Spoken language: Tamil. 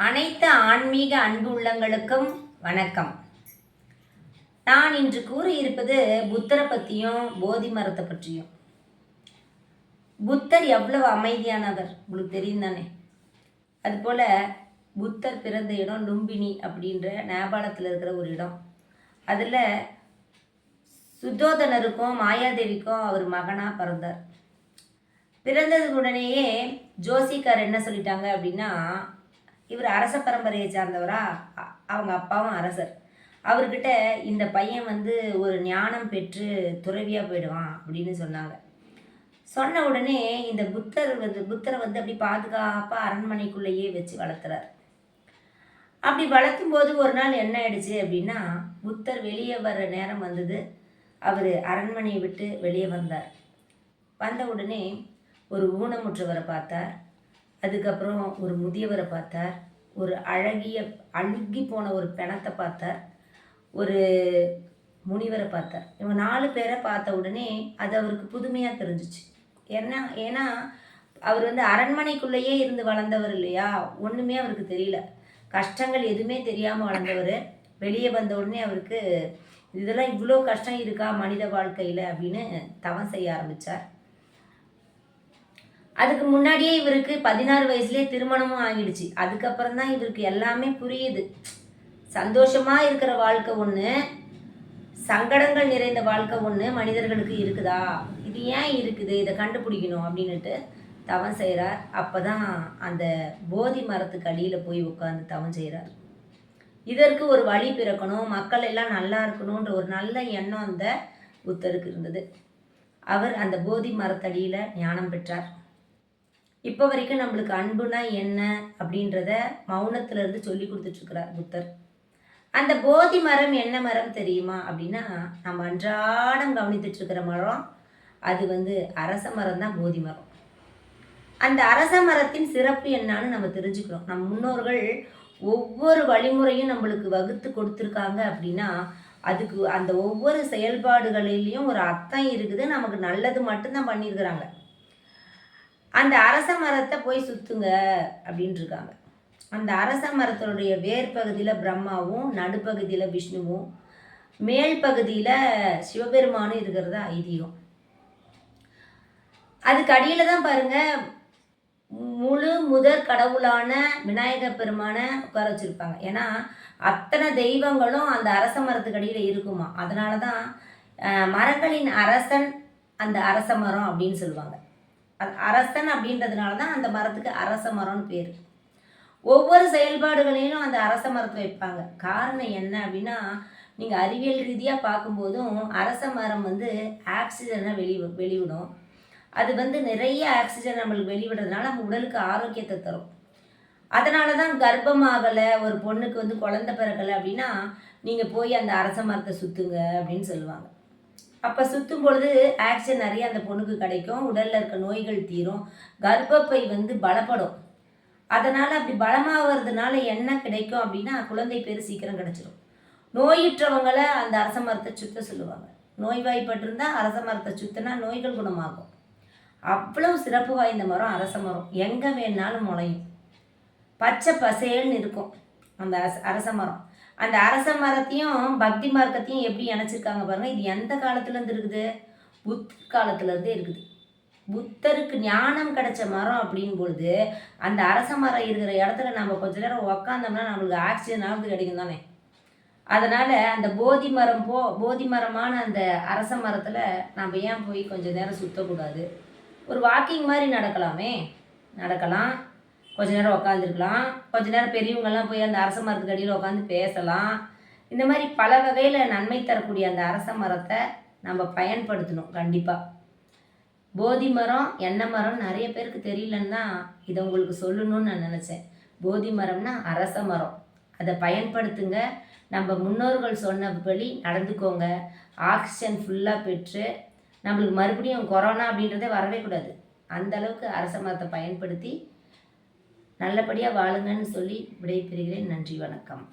அனைத்து ஆன்மீக அன்பு உள்ளங்களுக்கும் வணக்கம். நான் இன்று கூறியிருப்பது புத்தரை பற்றியும் போதி மரத்தை பற்றியும். புத்தர் எவ்வளவு அமைதியானவர் உங்களுக்கு தெரியும் தானே அதுபோல் புத்தர் பிறந்த இடம் லும்பினி அப்படின்ற நேபாளத்தில் இருக்கிற ஒரு இடம். அதில் சுத்தோதனருக்கும் மாயாதேவிக்கும் அவர் மகனாக பிறந்தார். பிறந்ததுக்கு உடனேயே ஜோசிக்கார் என்ன சொல்லிட்டாங்க அப்படின்னா இவர் அரச பரம்பரையை சார்ந்தவரா? அ- அவங்க அப்பாவும் அரசர். அவர்கிட்ட இந்த பையன் வந்து ஒரு ஞானம் பெற்று துறவியாக போயிடுவான் அப்படின்னு சொன்னாங்க. சொன்ன உடனே இந்த புத்தர் வந்து புத்தரை வந்து அப்படி பாதுகாப்பாக அரண்மனைக்குள்ளேயே வச்சு வளர்த்துறார். அப்படி வளர்க்கும் போது ஒரு நாள் என்ன ஆயிடுச்சு அப்படின்னா புத்தர் வெளியே வர்ற நேரம் வந்தது. அவர் அரண்மனையை விட்டு வெளியே வந்தார். வந்த உடனே ஒரு ஊனமுற்றவரை பார்த்தார். அதுக்கப்புறம் ஒரு முதியவரை பார்த்தார். ஒரு அழகிய அழுகி போன ஒரு பிணத்தை பார்த்தார். ஒரு முனிவரை பார்த்தார். இவங்க நாலு பேரை பார்த்த உடனே அது அவருக்கு புதுமையாக தெரிஞ்சிச்சு. ஏன்னா ஏன்னா அவர் வந்து அரண்மனைக்குள்ளேயே இருந்து வளர்ந்தவர் இல்லையா? ஒன்றுமே அவருக்கு தெரியல. கஷ்டங்கள் எதுவுமே தெரியாமல் வளர்ந்தவர். வெளியே வந்த உடனே அவருக்கு இதெல்லாம் இவ்வளோ கஷ்டம் இருக்கா மனித வாழ்க்கையில்? அப்படின்னு தவம் செய்ய ஆரம்பித்தார் அதுக்கு முன்னாடியே இவருக்கு பதினாறு வயசுலேயே திருமணமும் ஆகிடுச்சு. அதுக்கப்புறம் தான் இவருக்கு எல்லாமே புரியுது. சந்தோஷமா இருக்கிற வாழ்க்கை ஒன்று சங்கடங்கள் நிறைந்த வாழ்க்கை ஒன்று மனிதர்களுக்கு இருக்குதா? இது ஏன் இருக்குது? இதை கண்டுபிடிக்கணும் அப்படின்னுட்டு தவம் செய்கிறார் அப்போ தான் அந்த போதி மரத்துக்கு அடியில் போய் உட்காந்து தவம் செய்கிறார் இதற்கு ஒரு வழி பிறக்கணும் மக்கள் எல்லாம் நல்லா இருக்கணுன்ற ஒரு நல்ல எண்ணம் அந்த புத்தருக்கு இருந்தது. அவர் அந்த போதி மரத்தடியில் ஞானம் பெற்றார். இப்போ வரைக்கும் நம்மளுக்கு அன்புனா என்ன அப்படின்றத மௌனத்திலிருந்து சொல்லி கொடுத்துட்ருக்கிறார் புத்தர். அந்த போதி மரம் என்ன மரம் தெரியுமா அப்படின்னா நம்ம அன்றாடம் கவனித்துட்ருக்கிற மரம் அது வந்து அரச மரம் தான் போதி மரம். அந்த அரச மரத்தின் சிறப்பு என்னான்னு நம்ம தெரிஞ்சுக்கிறோம். நம் முன்னோர்கள் ஒவ்வொரு வழிமுறையும் நம்மளுக்கு வகுத்து கொடுத்துருக்காங்க அப்படின்னா அதுக்கு அந்த ஒவ்வொரு செயல்பாடுகளிலையும் ஒரு அர்த்தம் இருக்குது. நமக்கு நல்லது மட்டும்தான் பண்ணியிருக்கிறாங்க. அந்த அரச மரத்தை போய் சுத்துங்க அப்படின்ட்டு இருக்காங்க அந்த அரச மரத்தினுடைய வேர் பகுதியில் பிரம்மாவும் நடுப்பகுதியில் விஷ்ணுவும் மேல் பகுதியில் சிவபெருமானும் இருக்கிறதா ஐதீகம். அதுக்கு அடியில் தான் பாருங்கள் முழு முதற் கடவுளான விநாயக பெருமானை உட்கார வச்சுருப்பாங்க. ஏன்னா அத்தனை தெய்வங்களும் அந்த அரச மரத்துக்கு அடியில் இருக்குமா. அதனால தான் மரங்களின் அரசன் அந்த அரச மரம் அப்படின்னு சொல்லுவாங்க. அரசன் அப்படின்றதுனால தான் அந்த மரத்துக்கு அரச மரம்னு பேர். ஒவ்வொரு செயல்பாடுகளையும் அந்த அரச மரத்தை வைப்பாங்க. காரணம் என்ன அப்படின்னா நீங்கள் அறிவியல் ரீதியாக பார்க்கும்போதும் அரச மரம் வந்து ஆக்சிஜனை வெளி வெளிவிடும். அது வந்து நிறைய ஆக்சிஜன் நம்மளுக்கு வெளிவிடுறதுனால நம்ம உடலுக்கு ஆரோக்கியத்தை தரும். அதனால தான் கர்ப்பமாகலை ஒரு பொண்ணுக்கு வந்து குழந்த பிறக்கலை அப்படின்னா நீங்கள் போய் அந்த அரச மரத்தை சுற்றுங்க அப்படின்னு சொல்லுவாங்க. அப்போ சுற்றும் பொழுது ஆக்சிஜன் நிறைய அந்த பொண்ணுக்கு கிடைக்கும். உடலில் இருக்க நோய்கள் தீரும். கர்ப்பப்பை வந்து பலப்படும். அதனால் அப்படி பலமாகிறதுனால என்ன கிடைக்கும் அப்படின்னா குழந்தை பேர் சீக்கிரம் கிடச்சிரும். நோயுற்றவங்களை அந்த அரச மரத்தை சுத்த சொல்லுவாங்க. நோய்வாய்ப்பட்டிருந்தா அரச மரத்தை சுத்தினா நோய்கள் குணமாகும். அவ்வளவு சிறப்பு வாய்ந்த மரம் அரச மரம். எங்கே வேணாலும் முளையும். பச்சை பசேல்னு இருக்கும் அந்த அரச அரச மரம். அந்த அரச மரத்தையும் பக்தி மார்க்கத்தையும் எப்படி இணைச்சிருக்காங்க பாருங்க. இது எந்த காலத்துலேருந்து இருக்குது? புத்தர் காலத்துலேருந்தே இருக்குது. புத்தருக்கு ஞானம் கிடைச்ச மரம் அப்படின் பொழுது அந்த அரச மரம் இருக்கிற இடத்துல நம்ம கொஞ்ச நேரம் உக்காந்தோம்னா நம்மளுக்கு ஆக்சிஜனாவது கிடைக்கும் தானே. அதனால் அந்த போதி மரம் போ போதி மரமான அந்த அரச மரத்தில் நம்ம ஏன் போய் கொஞ்சம் நேரம் சுற்றக்கூடாது ஒரு வாக்கிங் மாதிரி நடக்கலாமே. நடக்கலாம். கொஞ்ச நேரம் உட்காந்துருக்கலாம் கொஞ்ச நேரம் பெரியவங்கெல்லாம் போய் அந்த அரச மரத்துக்கு அடியில் உட்காந்து பேசலாம். இந்த மாதிரி பல வகையில் நன்மை தரக்கூடிய அந்த அரச மரத்தை நம்ம பயன்படுத்தணும் கண்டிப்பாக போதி மரம் எண்ணெய் மரம் நிறைய பேருக்கு தெரியலன்னு தான் இதை உங்களுக்கு சொல்லணும்னு நான் நினச்சேன். போதி மரம்னா அரச மரம். அதை பயன்படுத்துங்க. நம்ம முன்னோர்கள் சொன்னபடி நடந்துக்கோங்க. ஆக்சிஜன் ஃபுல்லாக பெற்று நம்மளுக்கு மறுபடியும் கொரோனா அப்படின்றதே வரவே கூடாது. அந்த அளவுக்கு அரச மரத்தை பயன்படுத்தி நல்லபடியாக வாழுங்கன்னு சொல்லி விடைபெறுகிறேன். நன்றி வணக்கம்.